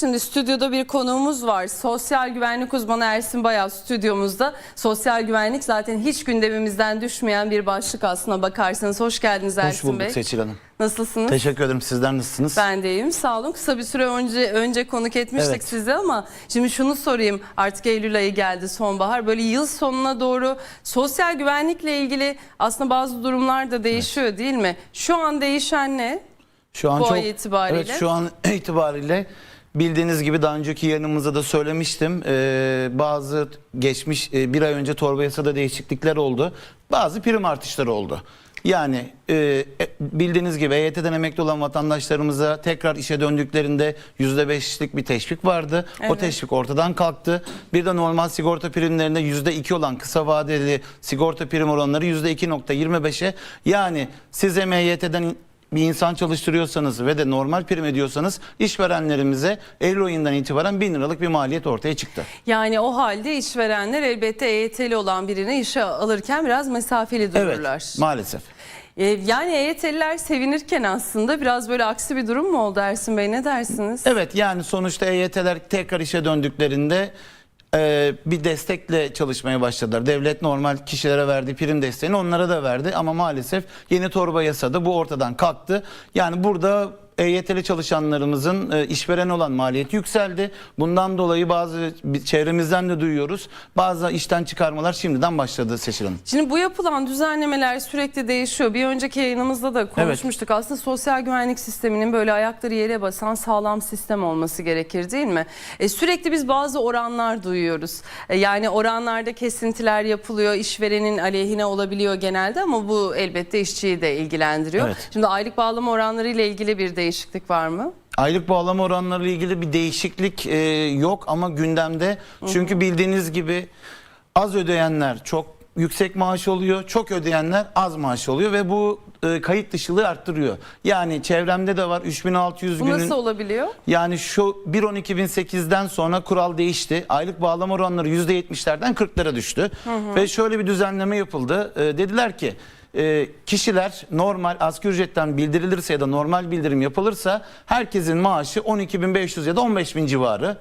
Şimdi stüdyoda bir konuğumuz var. Sosyal güvenlik uzmanı Ersin Bayaz stüdyomuzda. Sosyal güvenlik zaten hiç gündemimizden düşmeyen bir başlık aslına bakarsanız. Hoş geldiniz Ersin Hoş bulduk Bey. Seçil Hanım. Nasılsınız? Teşekkür ederim. Sizler nasılsınız? Ben de iyiyim. Sağ olun. Kısa bir süre önce önce konuk etmiştik Evet. sizi ama şimdi şunu sorayım. Artık Eylül ayı geldi, sonbahar. Böyle yıl sonuna doğru sosyal güvenlikle ilgili aslında bazı durumlar da değişiyor değil mi? Şu an değişen ne? Şu an Bu çok ay itibariyle. Evet, şu an itibariyle bildiğiniz gibi daha önceki yayınımızda da söylemiştim. Ee, bazı geçmiş e, bir ay önce torba yasada değişiklikler oldu. Bazı prim artışları oldu. Yani e, e, bildiğiniz gibi EYT'den emekli olan vatandaşlarımıza tekrar işe döndüklerinde %5'lik bir teşvik vardı. O Evet. teşvik ortadan kalktı. Bir de normal sigorta primlerinde %2 olan kısa vadeli sigorta prim oranları %2.25'e yani siz hem EYT'den bir insan çalıştırıyorsanız ve de normal prim ediyorsanız işverenlerimize Eylül ayından itibaren 1000 liralık bir maliyet ortaya çıktı. Yani o halde işverenler elbette EYT'li olan birini işe alırken biraz mesafeli dururlar. Evet maalesef. Ee, yani EYT'liler sevinirken aslında biraz böyle aksi bir durum mu oldu Ersin Bey ne dersiniz? Evet yani sonuçta EYT'ler tekrar işe döndüklerinde e, bir destekle çalışmaya başladılar. Devlet normal kişilere verdiği prim desteğini onlara da verdi ama maalesef yeni torba yasada bu ortadan kalktı. Yani burada EYT'li çalışanlarımızın e, işveren olan maliyeti yükseldi. Bundan dolayı bazı çevremizden de duyuyoruz. Bazı işten çıkarmalar şimdiden başladı Seçil Hanım. Şimdi bu yapılan düzenlemeler sürekli değişiyor. Bir önceki yayınımızda da konuşmuştuk. Aslında sosyal güvenlik sisteminin böyle ayakları yere basan sağlam sistem olması gerekir değil mi? E, sürekli biz bazı oranlar duyuyoruz. E, yani oranlarda kesintiler yapılıyor. işverenin aleyhine olabiliyor genelde ama bu elbette işçiyi de ilgilendiriyor. Evet. Şimdi aylık bağlama oranları ile ilgili bir değişiklik var mı? Aylık bağlama oranları ile ilgili bir değişiklik e, yok ama gündemde. Çünkü bildiğiniz gibi az ödeyenler çok yüksek maaş oluyor, çok ödeyenler az maaş oluyor ve bu e, kayıt dışılığı arttırıyor. Yani çevremde de var 3600 Bu günün nasıl olabiliyor? yani şu 1.12.2008'den sonra kural değişti. Aylık bağlama oranları %70'lerden 40'lara düştü. Ve şöyle bir düzenleme yapıldı. Ee, dediler ki e, kişiler normal asgari ücretten bildirilirse ya da normal bildirim yapılırsa herkesin maaşı 12.500 ya da 15.000 civarı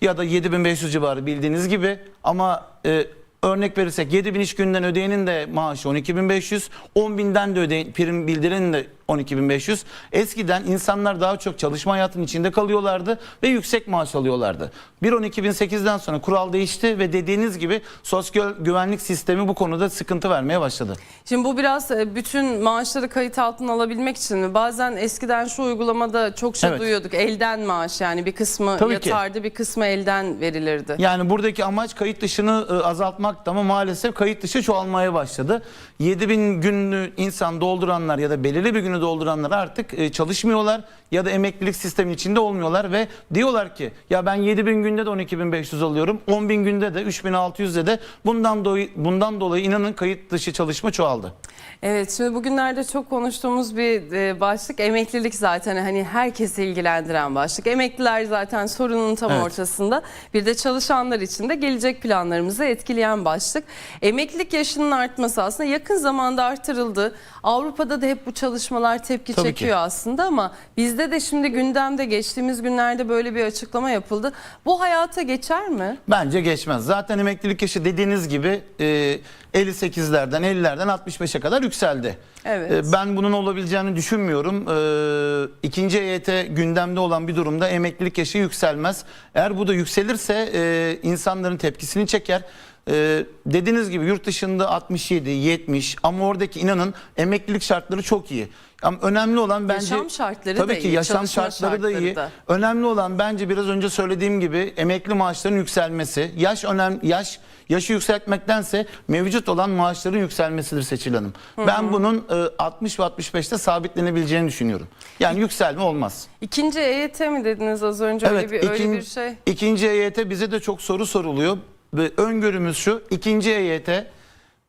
ya da 7.500 civarı bildiğiniz gibi. Ama e, Örnek verirsek 7000 iş günden ödeyenin de maaşı 12.500, 10.000'den de ödeyen, prim bildirenin de 12.500. Eskiden insanlar daha çok çalışma hayatının içinde kalıyorlardı ve yüksek maaş alıyorlardı. 1.12.2008'den sonra kural değişti ve dediğiniz gibi sosyal güvenlik sistemi bu konuda sıkıntı vermeye başladı. Şimdi bu biraz e, bütün maaşları kayıt altına alabilmek için mi? Bazen eskiden şu uygulamada çok şey Evet. duyuyorduk. Elden maaş yani bir kısmı Tabii ki. yatardı bir kısmı elden verilirdi. Yani buradaki amaç kayıt dışını e, azaltmaktı ama maalesef kayıt dışı çoğalmaya başladı. 7000 günlü insan dolduranlar ya da belirli bir günü dolduranlar artık e, çalışmıyorlar ya da emeklilik sistemin içinde olmuyorlar ve diyorlar ki ya ben 7000 günde de 12500 alıyorum. 10000 günde de 3600'de de bundan dolayı bundan dolayı inanın kayıt dışı çalışma çoğaldı. Evet şimdi bugünlerde çok konuştuğumuz bir e, başlık emeklilik zaten hani herkesi ilgilendiren başlık. Emekliler zaten sorunun tam Evet. ortasında. Bir de çalışanlar için de gelecek planlarımızı etkileyen başlık. Emeklilik yaşının artması aslında yakın zamanda artırıldı. Avrupa'da da hep bu çalışmalar tepki Tabii ki. çekiyor aslında ama bizde de şimdi gündemde geçtiğimiz günlerde böyle bir açıklama yapıldı. Bu hayata geçer mi? Bence geçmez. Zaten emeklilik yaşı dediğiniz gibi e, 58'lerden 50'lerden 65'e kadar yükseldi. Evet. E, ben bunun olabileceğini düşünmüyorum. E, ikinci EYT gündemde olan bir durumda emeklilik yaşı yükselmez. Eğer bu da yükselirse e, insanların tepkisini çeker. E, dediğiniz gibi yurt dışında 67, 70 ama oradaki inanın emeklilik şartları çok iyi. Ama önemli olan bence Yaşam şartları tabii da ki iyi, yaşam şartları da iyi. da. Önemli olan bence biraz önce söylediğim gibi emekli maaşların yükselmesi. Yaş önem yaş yaşı yükseltmektense mevcut olan maaşların yükselmesidir Seçil Hanım. Ben bunun e, 60 ve 65'te sabitlenebileceğini düşünüyorum. Yani yükselme olmaz. İkinci EYT mi dediniz az önce öyle bir öyle ikin- bir şey? ikinci EYT bize de çok soru soruluyor. Ve öngörümüz şu. ikinci EYT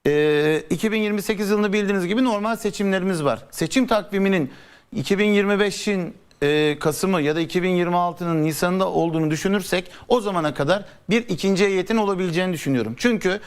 e, 2028 yılında bildiğiniz gibi normal seçimlerimiz var. Seçim takviminin 2025'in e, Kasım'ı ya da 2026'nın Nisan'ında olduğunu düşünürsek o zamana kadar bir ikinci EYT'nin olabileceğini düşünüyorum. Çünkü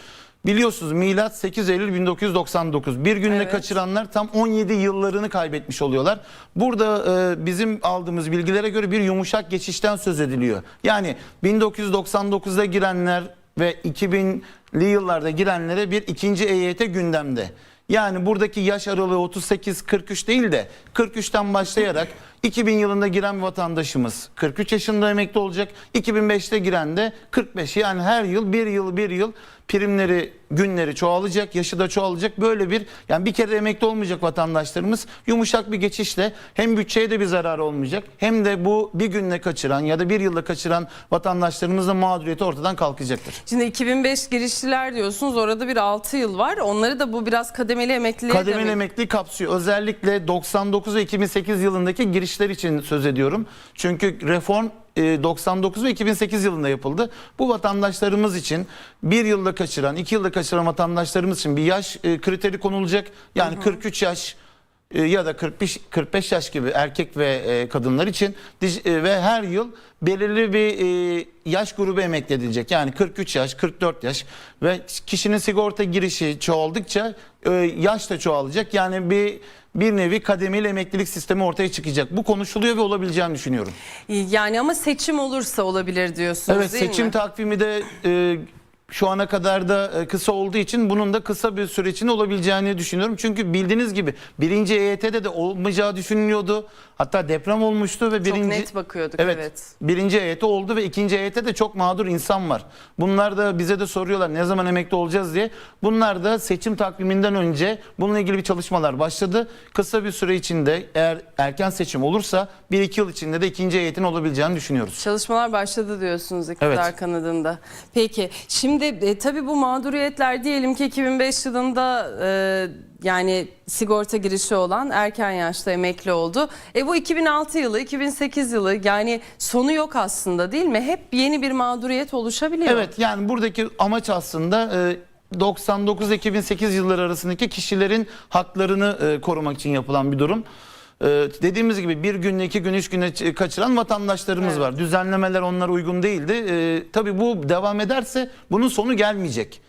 Biliyorsunuz milat 8 Eylül 1999. Bir günle Evet. kaçıranlar tam 17 yıllarını kaybetmiş oluyorlar. Burada e, bizim aldığımız bilgilere göre bir yumuşak geçişten söz ediliyor. Yani 1999'da girenler ve 2000'li yıllarda girenlere bir ikinci EYT gündemde. Yani buradaki yaş aralığı 38-43 değil de 43'ten başlayarak 2000 yılında giren vatandaşımız 43 yaşında emekli olacak. 2005'te giren de 45. Yani her yıl bir yıl bir yıl primleri günleri çoğalacak, yaşı da çoğalacak. Böyle bir yani bir kere emekli olmayacak vatandaşlarımız yumuşak bir geçişle hem bütçeye de bir zarar olmayacak hem de bu bir günle kaçıran ya da bir yılda kaçıran vatandaşlarımızın mağduriyeti ortadan kalkacaktır. Şimdi 2005 girişliler diyorsunuz orada bir 6 yıl var. Onları da bu biraz kademeli emekliliğe de Kademeli emekli kapsıyor. Özellikle 99 ve 2008 yılındaki girişler için söz ediyorum. Çünkü reform e, 99 ve 2008 yılında yapıldı. Bu vatandaşlarımız için bir yılda kaçıran, iki yılda kaçıran vatandaşlarımız için bir yaş e, kriteri konulacak. Yani 43 yaş e, ya da 45 45 yaş gibi erkek ve e, kadınlar için e, ve her yıl belirli bir e, yaş grubu emekli edilecek. Yani 43 yaş, 44 yaş ve kişinin sigorta girişi çoğaldıkça e, yaş da çoğalacak. Yani bir bir nevi kademeli emeklilik sistemi ortaya çıkacak. Bu konuşuluyor ve olabileceğini düşünüyorum. Yani ama seçim olursa olabilir diyorsunuz Evet değil seçim mi? takvimi de e, şu ana kadar da e, kısa olduğu için bunun da kısa bir süre için olabileceğini düşünüyorum. Çünkü bildiğiniz gibi birinci EYT'de de olmayacağı düşünülüyordu. Hatta deprem olmuştu ve Çok birinci net bakıyorduk Evet. evet. Birinci EYT oldu ve ikinci EYT'de çok mağdur insan var. Bunlar da bize de soruyorlar ne zaman emekli olacağız diye. Bunlar da seçim takviminden önce bununla ilgili bir çalışmalar başladı. Kısa bir süre içinde eğer erken seçim olursa bir iki yıl içinde de ikinci EYT'in olabileceğini düşünüyoruz. Çalışmalar başladı diyorsunuz iktidar Evet. kanadında. Peki şimdi e, tabii bu mağduriyetler diyelim ki 2005 yılında e, yani sigorta girişi olan erken yaşta emekli oldu. E bu 2006 yılı, 2008 yılı yani sonu yok aslında değil mi? Hep yeni bir mağduriyet oluşabiliyor. Evet yani buradaki amaç aslında e, 99-2008 yılları arasındaki kişilerin haklarını e, korumak için yapılan bir durum. E, dediğimiz gibi bir günle iki gün üç güne kaçıran vatandaşlarımız Evet. var. Düzenlemeler onlara uygun değildi. E, tabii bu devam ederse bunun sonu gelmeyecek.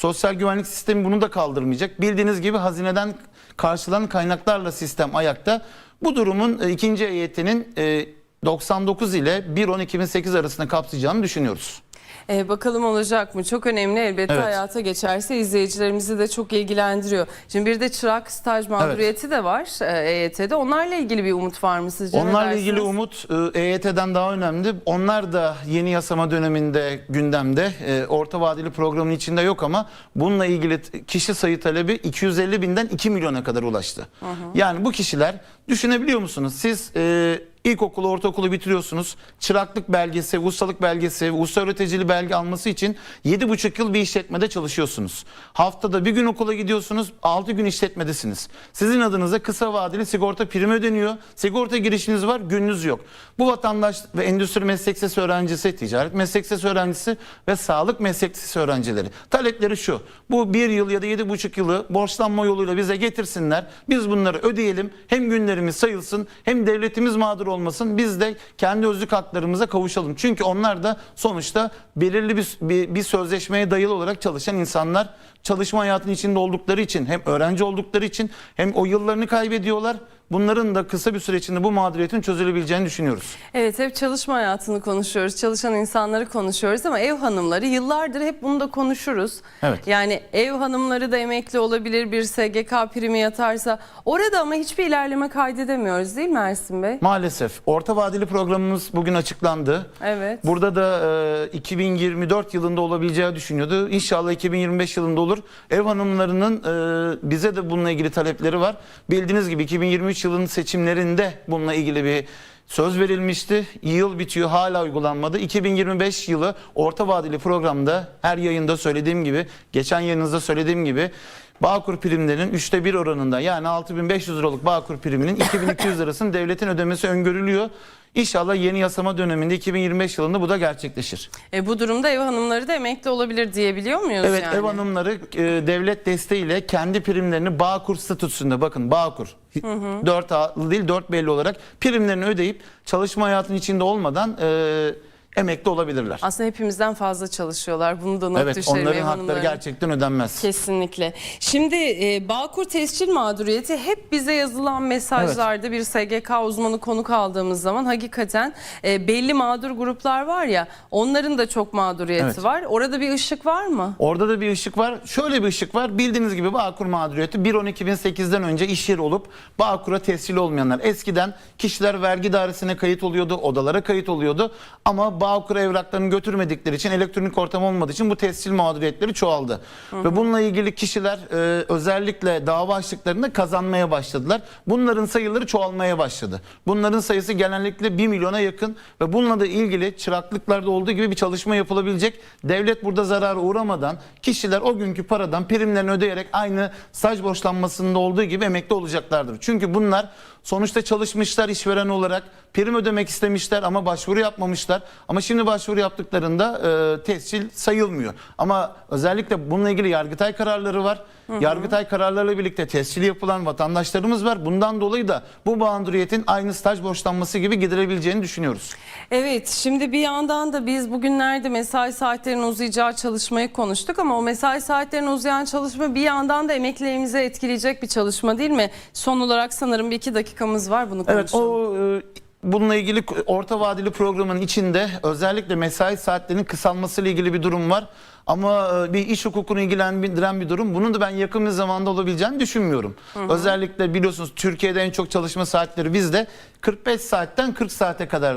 Sosyal güvenlik sistemi bunu da kaldırmayacak. Bildiğiniz gibi hazineden karşılanan kaynaklarla sistem ayakta. Bu durumun e, ikinci heyetinin e, 99 ile 1-10-2008 arasında kapsayacağını düşünüyoruz. E, bakalım olacak mı? Çok önemli elbette Evet. hayata geçerse izleyicilerimizi de çok ilgilendiriyor. Şimdi bir de çırak staj mağduriyeti de var e, EYT'de. Onlarla ilgili bir umut var mı sizce? Onlarla ilgili umut e, EYT'den daha önemli. Onlar da yeni yasama döneminde gündemde. E, Orta vadeli programın içinde yok ama bununla ilgili kişi sayı talebi 250 binden 2 milyona kadar ulaştı. Yani bu kişiler düşünebiliyor musunuz? Siz e, ilkokulu, ortaokulu bitiriyorsunuz. Çıraklık belgesi, ustalık belgesi, usta öğreticili belge alması için 7,5 yıl bir işletmede çalışıyorsunuz. Haftada bir gün okula gidiyorsunuz, 6 gün işletmedesiniz. Sizin adınıza kısa vadeli sigorta primi ödeniyor. Sigorta girişiniz var, gününüz yok. Bu vatandaş ve endüstri meslek lisesi öğrencisi, ticaret meslek lisesi öğrencisi ve sağlık meslek lisesi öğrencileri. Talepleri şu. Bu bir yıl ya da 7,5 yılı borçlanma yoluyla bize getirsinler. Biz bunları ödeyelim. Hem günlerimiz sayılsın hem devletimiz mağdur olmasın. Biz de kendi özlük haklarımıza kavuşalım. Çünkü onlar da sonuçta belirli bir, bir, bir sözleşmeye dayalı olarak çalışan insanlar. Çalışma hayatının içinde oldukları için hem öğrenci oldukları için hem o yıllarını kaybediyorlar. Bunların da kısa bir süre içinde bu mağduriyetin çözülebileceğini düşünüyoruz. Evet hep çalışma hayatını konuşuyoruz, çalışan insanları konuşuyoruz ama ev hanımları yıllardır hep bunu da konuşuruz. Evet. Yani ev hanımları da emekli olabilir bir SGK primi yatarsa orada ama hiçbir ilerleme kaydedemiyoruz değil mi Ersin Bey? Maalesef orta vadeli programımız bugün açıklandı. Evet. Burada da e, 2024 yılında olabileceği düşünüyordu. İnşallah 2025 yılında olur. Ev hanımlarının e, bize de bununla ilgili talepleri var. Bildiğiniz gibi 2023 yılının seçimlerinde bununla ilgili bir söz verilmişti. Yıl bitiyor hala uygulanmadı. 2025 yılı orta vadeli programda her yayında söylediğim gibi, geçen yayınınızda söylediğim gibi Bağkur primlerinin üçte bir oranında yani 6500 liralık Bağkur priminin 2200 lirasını devletin ödemesi öngörülüyor. İnşallah yeni yasama döneminde 2025 yılında bu da gerçekleşir. E, bu durumda ev hanımları da emekli olabilir diyebiliyor muyuz Evet yani? ev hanımları e, devlet desteğiyle kendi primlerini Bağkur statüsünde bakın Bağkur 4 A değil 4 belli olarak primlerini ödeyip çalışma hayatının içinde olmadan e, emekli olabilirler. Aslında hepimizden fazla çalışıyorlar. Bunu da not Evet düşelim onların ev hakları gerçekten ödenmez. Kesinlikle. Şimdi e, Bağkur tescil mağduriyeti hep bize yazılan mesajlarda bir SGK uzmanı konuk aldığımız zaman hakikaten e, belli mağdur gruplar var ya onların da çok mağduriyeti Evet. var. Orada bir ışık var mı? Orada da bir ışık var. Şöyle bir ışık var. Bildiğiniz gibi Bağkur mağduriyeti 1-12-2008'den önce iş yeri olup Bağkur'a tescil olmayanlar. Eskiden kişiler vergi dairesine kayıt oluyordu, odalara kayıt oluyordu. Ama Bağkur'a evraklarını götürmedikleri için, elektronik ortam olmadığı için bu tescil mağduriyetleri çoğaldı. Ve bununla ilgili kişiler e, özellikle dava açtıklarında kazanmaya başladılar. Bunların sayıları çoğalmaya başladı. Bunların sayısı genellikle 1 milyona yakın ve bununla da ilgili çıraklıklarda olduğu gibi bir çalışma yapılabilecek. Devlet burada zarara uğramadan kişiler o günkü paradan primlerini ödeyerek aynı staj borçlanmasında olduğu gibi emekli olacaklardır. Çünkü bunlar sonuçta çalışmışlar işveren olarak prim ödemek istemişler ama başvuru yapmamışlar. Ama şimdi başvuru yaptıklarında e, tescil sayılmıyor. Ama özellikle bununla ilgili Yargıtay kararları var. Yargıtay kararlarıyla birlikte tescil yapılan vatandaşlarımız var. Bundan dolayı da bu mağduriyetin aynı staj borçlanması gibi giderebileceğini düşünüyoruz. Evet şimdi bir yandan da biz bugünlerde mesai saatlerinin uzayacağı çalışmayı konuştuk ama o mesai saatlerinin uzayan çalışma bir yandan da emeklilerimizi etkileyecek bir çalışma değil mi? Son olarak sanırım bir iki dakikamız var bunu Evet konuşalım. o e, bununla ilgili orta vadeli programın içinde özellikle mesai saatlerinin kısalmasıyla ilgili bir durum var. Ama e, bir iş hukukunu ilgilendiren bir durum. Bunun da ben yakın bir zamanda olabileceğini düşünmüyorum. Özellikle biliyorsunuz Türkiye'de en çok çalışma saatleri bizde 45 saatten 40 saate kadar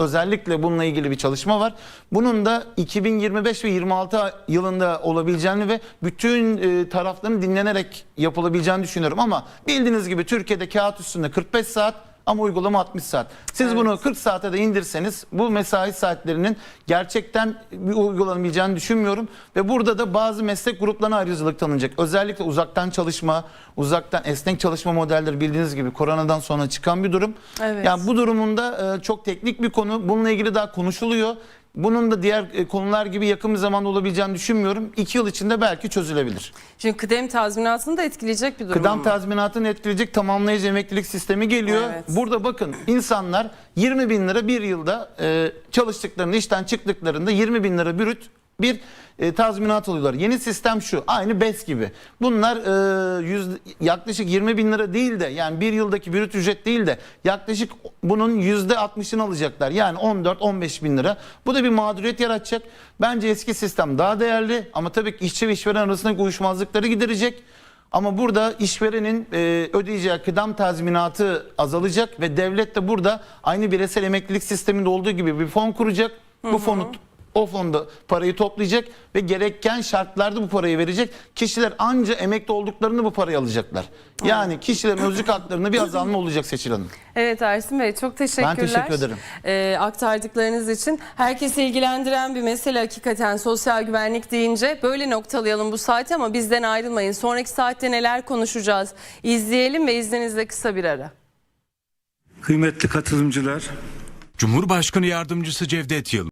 Özellikle bununla ilgili bir çalışma var. Bunun da 2025 ve 26 yılında olabileceğini ve bütün e, tarafların dinlenerek yapılabileceğini düşünüyorum. Ama bildiğiniz gibi Türkiye'de kağıt üstünde 45 saat ama uygulama 60 saat. Siz bunu 40 saate de indirseniz bu mesai saatlerinin gerçekten bir uygulanabileceğini düşünmüyorum. Ve burada da bazı meslek gruplarına ayrıcalık tanınacak. Özellikle uzaktan çalışma, uzaktan esnek çalışma modelleri bildiğiniz gibi koronadan sonra çıkan bir durum. Evet. Yani bu durumunda e, çok teknik bir konu. Bununla ilgili daha konuşuluyor. Bunun da diğer e, konular gibi yakın bir zamanda olabileceğini düşünmüyorum. İki yıl içinde belki çözülebilir. Şimdi kıdem tazminatını da etkileyecek bir durum Kıdem tazminatını etkileyecek tamamlayıcı emeklilik sistemi geliyor. Evet. Burada bakın insanlar 20 bin lira bir yılda e, çalıştıklarında işten çıktıklarında 20 bin lira bürüt bir e, tazminat alıyorlar. Yeni sistem şu aynı BES gibi. Bunlar e, yüz, yaklaşık 20 bin lira değil de yani bir yıldaki bürüt ücret değil de yaklaşık bunun yüzde 60'ını alacaklar. Yani 14-15 bin lira. Bu da bir mağduriyet yaratacak. Bence eski sistem daha değerli ama tabii ki işçi ve işveren arasındaki uyuşmazlıkları giderecek. Ama burada işverenin e, ödeyeceği kıdem tazminatı azalacak ve devlet de burada aynı bireysel emeklilik sisteminde olduğu gibi bir fon kuracak. Bu fonu o fonda parayı toplayacak ve gereken şartlarda bu parayı verecek. Kişiler anca emekli olduklarında bu parayı alacaklar. Yani kişilerin özlük haklarında bir azalma olacak Seçil Hanım. Evet Ersin Bey çok teşekkürler. teşekkür ederim. Ee, aktardıklarınız için. Herkesi ilgilendiren bir mesele hakikaten sosyal güvenlik deyince böyle noktalayalım bu saati ama bizden ayrılmayın. Sonraki saatte neler konuşacağız izleyelim ve izninizle kısa bir ara. Kıymetli katılımcılar, Cumhurbaşkanı Yardımcısı Cevdet Yılmaz